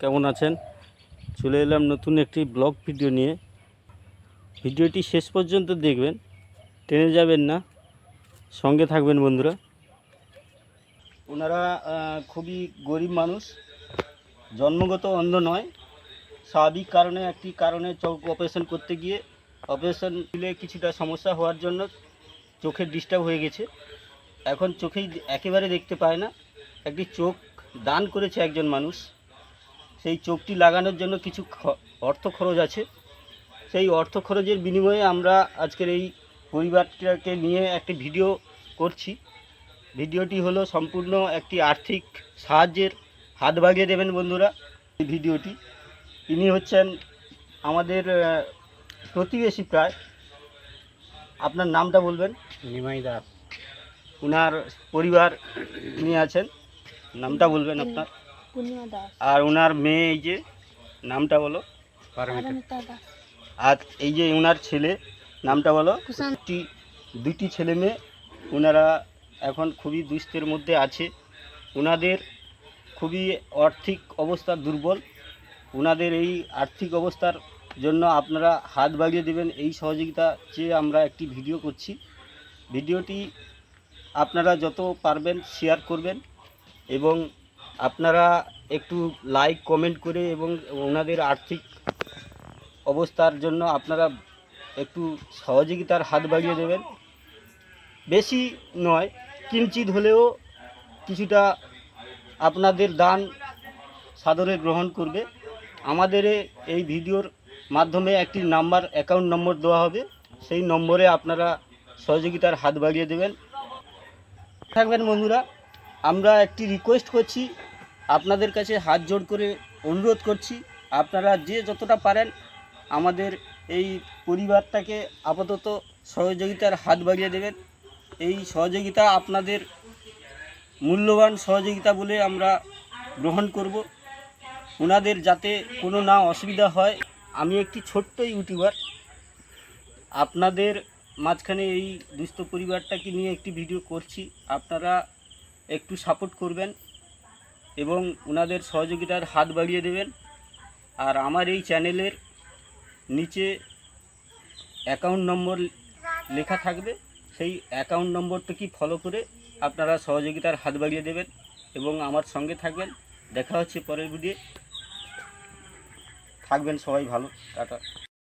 কেমন আছেন? চলে এলাম নতুন একটি ব্লগ ভিডিও নিয়ে। ভিডিওটি শেষ পর্যন্ত দেখবেন ট্রেনে যাবেন না, সঙ্গে থাকবেন বন্ধুরা। ওনারা খুবই গরিব মানুষ, জন্মগত অন্ধ নয়। স্বাভাবিক কারণে, একটি কারণে চোখ অপারেশন করতে গিয়ে অপারেশন দিলে কিছুটা সমস্যা হওয়ার জন্য চোখের ডিস্টার্ব হয়ে গেছে। এখন চোখেই একেবারে দেখতে পায় না। একটি চোখ দান করেছে একজন মানুষ। সেই চোখটি লাগানোর জন্য কিছু অর্থ খরচ আছে। সেই অর্থ খরচের বিনিময়ে আমরা আজকের এই পরিবারটাকে নিয়ে একটি ভিডিও করছি। ভিডিওটি হলো সম্পূর্ণ একটি আর্থিক সাহায্যের হাত বাগিয়ে দেবেন বন্ধুরা এই ভিডিওটি। ইনি হচ্ছেন আমাদের প্রতিবেশী প্রায়। আপনার নামটা বলবেন? নিমাই দাস। ওনার পরিবার নিয়ে আছেন। নামটা বলবেন আপনার। আর ওনার মেয়ে এই যে নামটা বলো। আর এই যে ওনার ছেলে নামটা বলো। দুটি দুটি ছেলে মেয়ে ওনারা এখন খুবই দুস্থের মধ্যে আছে। ওনাদের খুবই আর্থিক অবস্থা দুর্বল। ওনাদের এই আর্থিক অবস্থার জন্য আপনারা হাত বাগিয়ে দেবেন। এই সহযোগিতা চেয়ে আমরা একটি ভিডিও করছি। ভিডিওটি আপনারা যত পারবেন শেয়ার করবেন এবং আপনারা একটু লাইক কমেন্ট করে এবং ওনাদের আর্থিক অবস্থার জন্য আপনারা একটু সহযোগিতার হাত বাড়িয়ে দেবেন। বেশি নয়, কিঞ্চিত হলেও কিছুটা আপনাদের দান সাদরে গ্রহণ করবে। আমাদের এই ভিডিওর মাধ্যমে একটি নাম্বার অ্যাকাউন্ট নম্বর দেওয়া হবে। সেই নম্বরে আপনারা সহযোগিতার হাত বাড়িয়ে দেবেন। থাকবেন বন্ধুরা, আমরা একটি রিকোয়েস্ট করছি। আপনাদের কাছে হাত জোড় করে অনুরোধ করছি, আপনারা যে যতটা পারেন আমাদের এই পরিবারটাকে আপাতত সহযোগিতার হাত বাড়িয়ে দেবেন। এই সহযোগিতা আপনাদের মূল্যবান সহযোগিতা বলে আমরা গ্রহণ করব। ওনাদের যাতে কোনো না অসুবিধা হয়। আমি একটি ছোট্ট ইউটিউবার। আপনাদের মাঝখানে এই দুস্থ পরিবারটাকে নিয়ে একটি ভিডিও করছি। আপনারা একটু সাপোর্ট করবেন। এবং ওনাদের সহযোগিতার হাত বাড়িয়ে দেবেন। আর আমার এই চ্যানেলের নিচে অ্যাকাউন্ট নম্বর লেখা থাকবে। সেই অ্যাকাউন্ট নম্বরটাকে ফলো করে আপনারা সহযোগিতার হাত বাড়িয়ে দেবেন এবং আমার সঙ্গে থাকবেন। দেখা হচ্ছে পরের ভিডিও থাকবেন সবাই ভালো। টাটা।